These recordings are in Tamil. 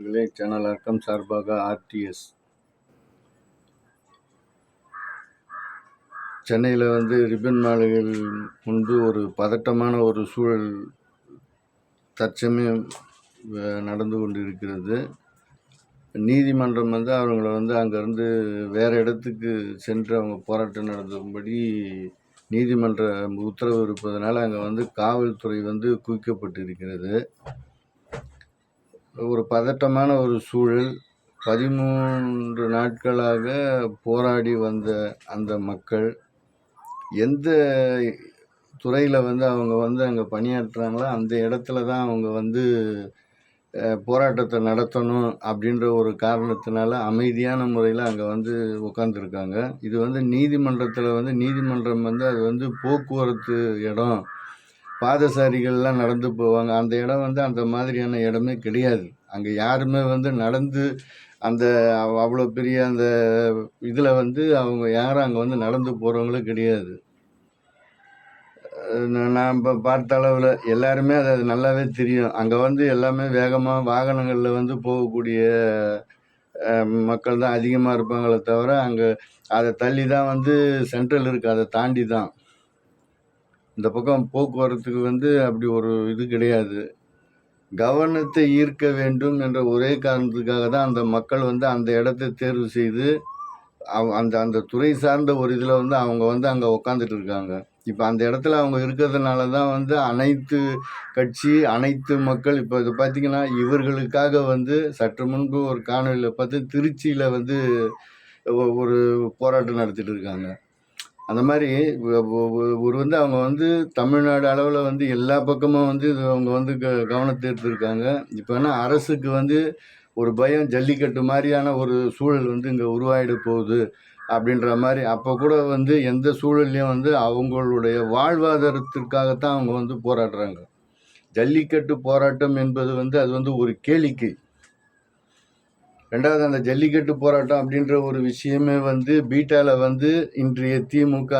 விலை சேனல் அர்க்கம் சார்பாக ஆர்டிஎஸ் சென்னையில் வந்து ரிப்பன் மாளிகையில் முன்பு ஒரு பதட்டமான ஒரு சூழல் தற்சமயம் நடந்து கொண்டு இருக்கிறது நீதிமன்றம் வந்து அவங்கள வந்து அங்கேருந்து வேறு இடத்துக்கு சென்று அவங்க போராட்டம் நடத்தும்படி நீதிமன்ற உத்தரவு இருப்பதனால் அங்கே வந்து காவல்துறை வந்து குவிக்கப்பட்டு இருக்கிறது ஒரு பதட்டமான ஒரு சூழல். பதிமூன்று நாட்களாக போராடி வந்த அந்த மக்கள் எந்த துறையில் வந்து அவங்க வந்து அங்கே பணியாற்றுறாங்களோ அந்த இடத்துல தான் அவங்க வந்து போராட்டத்தை நடத்தணும் அப்படின்ற ஒரு காரணத்தினால அமைதியான முறையில் அங்கே வந்து உட்காந்துருக்காங்க இது வந்து நீதிமன்றத்தில் வந்து நீதிமன்றம் வந்து அது வந்து போக்குவரத்து இடம். பாதசாரிகள்லாம் நடந்து போவாங்க. அந்த இடம் வந்து அந்த மாதிரியான இடமே கிடையாது. அங்கே யாருமே வந்து நடந்து அந்த அவ்வளோ பெரிய அந்த இதில் வந்து அவங்க யாரும் அங்கே வந்து நடந்து போகிறவங்களே கிடையாது. நான் இப்போ பார்த்த அளவில் எல்லாருமே அது அது நல்லாவே தெரியும். அங்கே வந்து எல்லாமே வேகமாக வாகனங்களில் வந்து போகக்கூடிய மக்கள் தான் அதிகமாக இருப்பாங்களே தவிர அங்கே அதை தள்ளி தான் வந்து சென்ட்ரல் இருக்குது அதை தாண்டி தான் இந்த பக்கம் போக்குவரத்துக்கு வந்து அப்படி ஒரு இது கிடையாது. கவனத்தை ஈர்க்க வேண்டும் என்ற ஒரே காரணத்துக்காக தான் அந்த மக்கள் வந்து அந்த இடத்தை தேர்வு செய்து அவ அந்த அந்த துறை சார்ந்த ஒரு இதில் வந்து அவங்க வந்து அங்கே உக்காந்துட்டு இருக்காங்க. இப்போ அந்த இடத்துல அவங்க இருக்கிறதுனால தான் வந்து அனைத்து கட்சி அனைத்து மக்கள் இப்போ இது பார்த்தீங்கன்னா இவர்களுக்காக வந்து சற்று முன்பு ஒரு காணொலியில் பார்த்து திருச்சியில் வந்து ஒரு போராட்டம் நடத்திட்டு இருக்காங்க. அந்த மாதிரி ஒரு வந்து அவங்க வந்து தமிழ்நாடு அளவில் வந்து எல்லா பக்கமும் வந்து இது அவங்க வந்து க கவனத்தை எடுத்திருக்காங்க இப்போ என்ன அரசுக்கு வந்து ஒரு பயம் ஜல்லிக்கட்டு மாதிரியான ஒரு சூழல் வந்து இங்கே உருவாயிட போகுது அப்படின்ற மாதிரி அப்போ கூட வந்து எந்த சூழல்லையும் வந்து அவங்களுடைய வாழ்வாதாரத்திற்காகத்தான் அவங்க வந்து போராடுறாங்க. ஜல்லிக்கட்டு போராட்டம் என்பது வந்து அது வந்து ஒரு கேளிக்கை. ரெண்டாவது அந்த ஜல்லிக்கட்டு போராட்டம் அப்படின்ற ஒரு விஷயமே வந்து பீட்டாவில் வந்து இன்றைய திமுக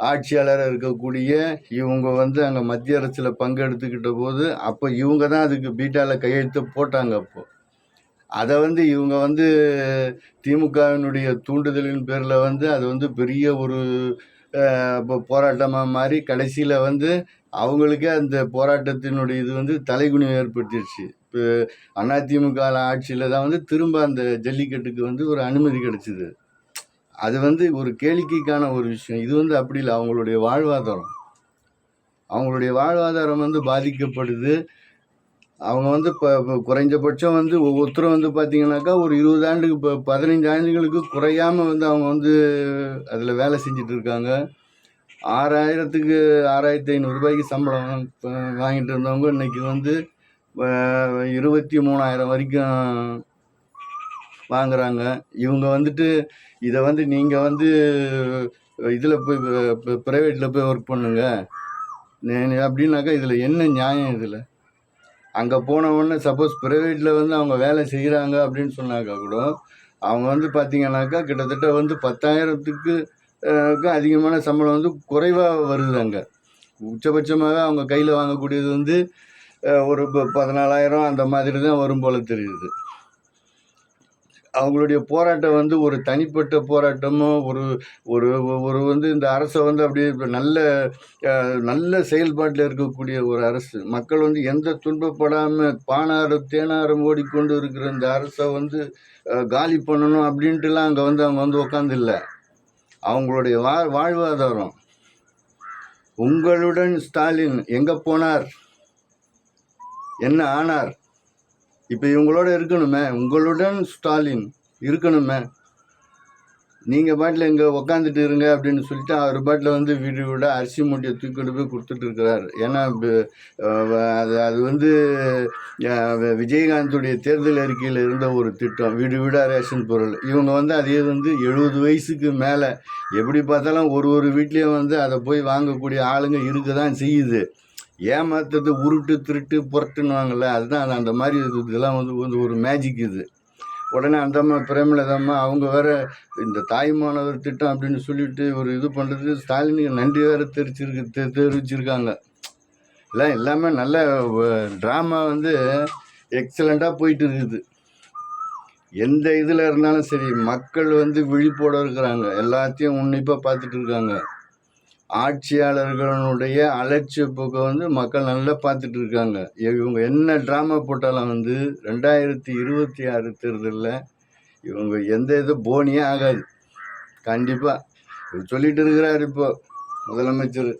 ஆட்சியாளராக இருக்கக்கூடிய இவங்க வந்து அங்கே மத்திய அரசில் பங்கெடுத்துக்கிட்ட போது அப்போ இவங்க தான் அதுக்கு பீட்டாவில் கையெழுத்து போட்டாங்க அப்போது அதை வந்து இவங்க வந்து திமுகவினுடைய தூண்டுதலின் பேரில் வந்து அது வந்து பெரிய ஒரு இப்போ போராட்டமாக மாறி கடைசியில் வந்து அவங்களுக்கே அந்த போராட்டத்தினுடைய இது வந்து தலைகுனிவு ஏற்படுத்திடுச்சு அதிமுக ஆட்சியில் தான் வந்து திரும்ப அந்த ஜல்லிக்கட்டுக்கு வந்து ஒரு அனுமதி கிடைச்சிது. அது வந்து ஒரு கேளிக்கைக்கான ஒரு விஷயம். இது வந்து அப்படி இல்லை. அவங்களுடைய வாழ்வாதாரம். அவங்களுடைய வாழ்வாதாரம் வந்து பாதிக்கப்படுது. அவங்க வந்து இப்போ குறைஞ்சபட்சம் வந்து ஒவ்வொருத்தரும் வந்து பார்த்தீங்கன்னாக்கா ஒரு இருபது ஆண்டுக்கு இப்போ பதினைஞ்சு ஆண்டுகளுக்கு குறையாம வந்து அவங்க வந்து அதில் வேலை செஞ்சுட்டு இருக்காங்க. ஆறாயிரத்துக்கு ஆறாயிரத்தி ஐநூறுரூபாய்க்கு சம்பளம் வாங்கிட்டு இருந்தவங்க இன்னைக்கு வந்து இருபத்தி மூணாயிரம் வரைக்கும் வாங்குறாங்க. இவங்க வந்துட்டு இதை வந்து நீங்கள் வந்து இதில் போய் ப்ரைவேட்டில் போய் ஒர்க் பண்ணுங்க. அப்படின்னாக்கா இதில் என்ன நியாயம் இதில்? அங்கே போன உடனே சப்போஸ் ப்ரைவேட்டில் வந்து அவங்க வேலை செய்கிறாங்க அப்படின்னு சொன்னாக்கா கூட அவங்க வந்து பார்த்தீங்கன்னாக்கா கிட்டத்தட்ட வந்து பத்தாயிரத்துக்கு அதிகமான சம்பளம் வந்து குறைவாக வருது அங்கே உச்சபட்சமாக அவங்க கையில் வாங்கக்கூடியது வந்து ஒரு ப- பதினாலாயிரம் அந்த மாதிரி தான் வரும் போல தெரியுது. அவங்களுடைய போராட்டம் வந்து ஒரு தனிப்பட்ட போராட்டமோ ஒரு ஒரு ஒரு வந்து இந்த அரசை வந்து அப்படியே நல்ல நல்ல செயல்பாட்டில் இருக்கக்கூடிய ஒரு அரசு. மக்கள் வந்து எந்த துன்பப்படாமல் பானாரம் தேனாரம் ஓடிக்கொண்டு இருக்கிற இந்த அரசை வந்து காலி பண்ணணும் அப்படின்ட்டுலாம் அங்கே வந்து அவங்க வந்து உட்காந்து இல்லை அவங்களுடைய வா வாழ்வாதாரம். உங்களுடன் ஸ்டாலின் எங்கே போனார்? என்ன ஆனார்? இப்போ இவங்களோட இருக்கணுமே உங்களுடன் ஸ்டாலின் இருக்கணுமே. நீங்கள் பாட்டில் இங்கே உக்காந்துட்டு இருங்க அப்படின்னு சொல்லிட்டு அவர் பாட்டில் வந்து வீடு விட அரிசி மூட்டையை தூக்கிட்டு போய் கொடுத்துட்டு இருக்கிறார். ஏன்னா அது அது வந்து விஜயகாந்தோடைய தேர்தல் அறிக்கையில் இருந்த ஒரு திட்டம் வீடு வீடாக ரேஷன் பொருள். இவங்க வந்து அதே வந்து எழுபது வயசுக்கு மேலே. எப்படி பார்த்தாலும் ஒரு ஒரு வீட்லேயும் வந்து அதை போய் வாங்கக்கூடிய ஆளுங்க இருக்க தான் செய்யுது. ஏமாத்துறது உருட்டு திருட்டு புரட்டுன்னுவாங்கள்ல அதுதான் அந்த மாதிரி இது இதெல்லாம் வந்து வந்து ஒரு மேஜிக் இது. உடனே அந்த அம்மா பிரேமலதாம்மா அவங்க வேற இந்த தாய்மானவர் திட்டம் அப்படின்னு சொல்லிட்டு ஒரு இது பண்ணுறது ஸ்டாலினுக்கு நன்றி வேற தெரிச்சிருக்கு தெ- தெரிவிச்சிருக்காங்க. எல்லாம் எல்லாமே நல்ல ட்ராமா வந்து எக்ஸலண்ட்டாக போயிட்டு இருக்குது. எந்த இதில் இருந்தாலும் சரி மக்கள் வந்து விழிப்போட இருக்கிறாங்க. எல்லாத்தையும் உன்னிப்பாக பார்த்துட்டு இருக்காங்க. ஆட்சியாளர்களுடைய அலட்சிய போக்கை வந்து மக்கள் நல்லா பார்த்துட்டு இருக்காங்க இவங்க என்ன ட்ராமா போட்டாலும் வந்து ரெண்டாயிரத்தி இருபத்தி ஆறு தேர்தலில் இவங்க எந்த இது போனியே ஆகாது. கண்டிப்பாக இவர் சொல்லிட்டு இருக்கிறார் இப்போ முதலமைச்சர்.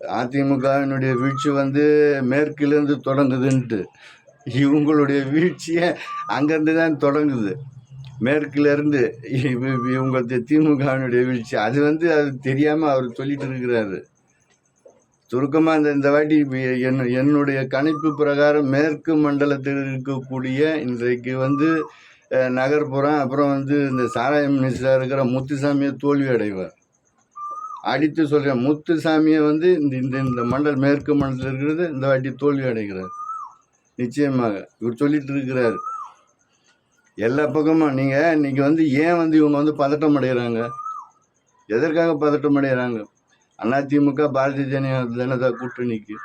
அதிமுகவினுடைய வீழ்ச்சி வந்து மேற்கிலேருந்து தொடங்குதுன்ட்டு. இவங்களுடைய வீழ்ச்சியை அங்கேருந்து தான் தொடங்குது. மேற்குலேருந்து இவங்க திமுகவினுடைய வீழ்ச்சி. அது வந்து அது தெரியாமல் அவர் சொல்லிட்டு இருக்கிறாரு. சுருக்கமாக இந்த இந்த வாட்டி என் என்னுடைய கணிப்பு பிரகாரம் மேற்கு மண்டலத்தில் இருக்கக்கூடிய இன்றைக்கு வந்து நகர்ப்புறம் அப்புறம் வந்து இந்த சாராய மினிஸ்டராக இருக்கிற முத்துசாமியை தோல்வி அடைவார். அடித்து சொல்கிறேன் முத்துசாமியை வந்து இந்த இந்த இந்த மண்டல் மேற்கு மண்டலத்தில் இருக்கிறது இந்த வாட்டி தோல்வி அடைகிறார். நிச்சயமாக இவர் சொல்லிட்டு இருக்கிறார். எல்லா பக்கமும். நீங்கள் இன்னைக்கு வந்து ஏன் வந்து இவங்க வந்து பதட்டம் அடைகிறாங்க எதற்காக பதட்டம் அடைகிறாங்க அதிமுக பாரதிய ஜனதா கூட்டணிக்கு.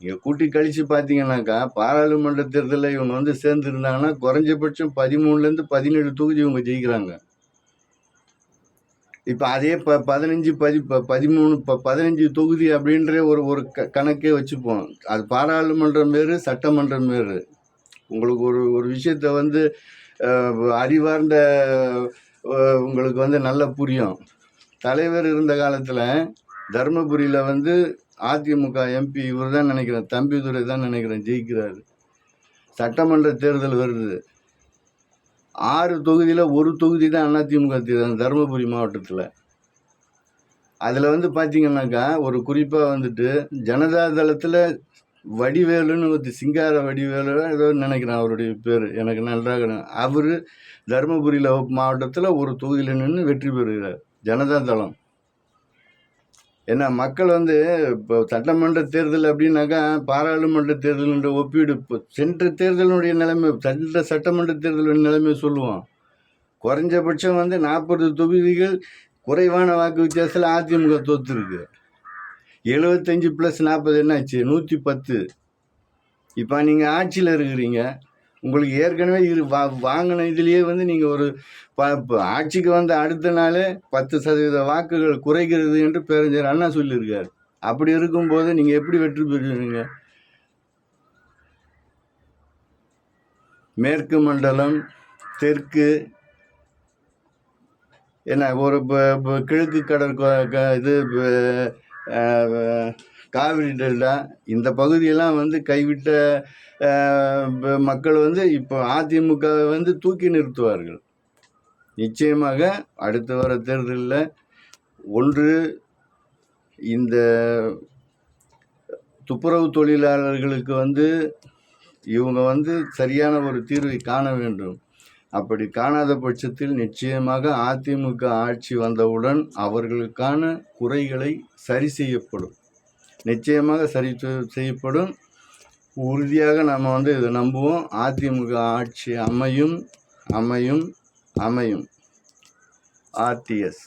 நீங்கள் கூட்டி கழித்து பார்த்தீங்கன்னாக்கா பாராளுமன்ற தேர்தலில் இவங்க வந்து சேர்ந்துருந்தாங்கன்னா குறைஞ்சபட்சம் பதிமூணுலேருந்து பதினேழு தொகுதி இவங்க ஜெயிக்கிறாங்க. இப்போ அதே ப பதினஞ்சு பதி ப பதிமூணு ப பதினஞ்சு தொகுதி அப்படின்ற ஒரு ஒரு க கணக்கே வச்சுப்போம். அது பாராளுமன்றம் வேறு சட்டமன்றம் வேறு. உங்களுக்கு ஒரு ஒரு விஷயத்த வந்து அறிவார்ந்த உங்களுக்கு வந்து நல்லா புரியும். தலைவர் இருந்த காலத்தில் தருமபுரியில் வந்து அதிமுக எம்பி இவர் தான் நினைக்கிறேன் தம்பிதுரை தான் நினைக்கிறேன் ஜெயிக்கிறார். சட்டமன்ற தேர்தல் வருது. ஆறு தொகுதியில் ஒரு தொகுதி தான் அதிமுக தேர்தல் தருமபுரி மாவட்டத்தில். அதில் வந்து பார்த்தீங்கன்னாக்கா ஒரு குறிப்பாக வந்துட்டு ஜனதா தளத்தில் வடிவேலுன்னு ஒரு சிங்கார வடிவேலு ஏதோ நினைக்கிறேன் அவருடைய பேர். எனக்கு நன்றாக அவர் தருமபுரியில் மாவட்டத்தில் ஒரு தொகுதியில் நின்று வெற்றி பெறுகிறார். ஜனதா தளம். ஏன்னா மக்கள் வந்து இப்போ சட்டமன்ற தேர்தல் அப்படின்னாக்கா பாராளுமன்ற தேர்தலுன்ற ஒப்பீடு இப்போ சென்ற தேர்தலுடைய நிலைமை சென்ற சட்டமன்ற தேர்தலுடைய நிலைமை சொல்லுவோம். குறைஞ்சபட்சம் வந்து நாற்பது தொகுதிகள் குறைவான வாக்கு வித்தியாசத்தில் அதிமுக தோத்துருக்கு. எழுபத்தஞ்சு ப்ளஸ் நாற்பது என்னாச்சு? நூற்றி பத்து. இப்போ நீங்கள் ஆட்சியில் இருக்கிறீங்க. உங்களுக்கு ஏற்கனவே இரு வா வாங்கின இதுலேயே வந்து நீங்கள் ஒரு ப ப- ஆட்சிக்கு வந்த அடுத்த நாளே பத்து சதவீத வாக்குகள் குறைகிறது என்று பேரஞ்சர் அண்ணா சொல்லியிருக்கார். அப்படி இருக்கும்போது நீங்கள் எப்படி வெற்றி பெறுவீங்க? மேற்கு மண்டலம் தெற்கு என்ன ஒரு இப்போ இப்போ கிழக்கு கடற்க இது இப்போ காவிரி டெல்டா இந்த பகுதியெல்லாம் வந்து கைவிட்ட மக்கள் வந்து இப்போ அதிமுகவை வந்து தூக்கி நிறுத்துவார்கள். நிச்சயமாக அடுத்து வர தேர்தலில் ஒன்று இந்த துப்புரவு தொழிலாளர்களுக்கு வந்து இவங்க வந்து சரியான ஒரு தீர்வை காண வேண்டும். அப்படி காணாத பட்சத்தில் நிச்சயமாக அதிமுக ஆட்சி வந்தவுடன் அவர்களுக்கான குறைகளை சரி செய்யப்படும். நிச்சயமாக சரி செய்யப்படும். உறுதியாக நம்ம வந்து இதை நம்புவோம். அதிமுக ஆட்சி அமையும் அமையும் அமையும். ஆர்டிஎஸ்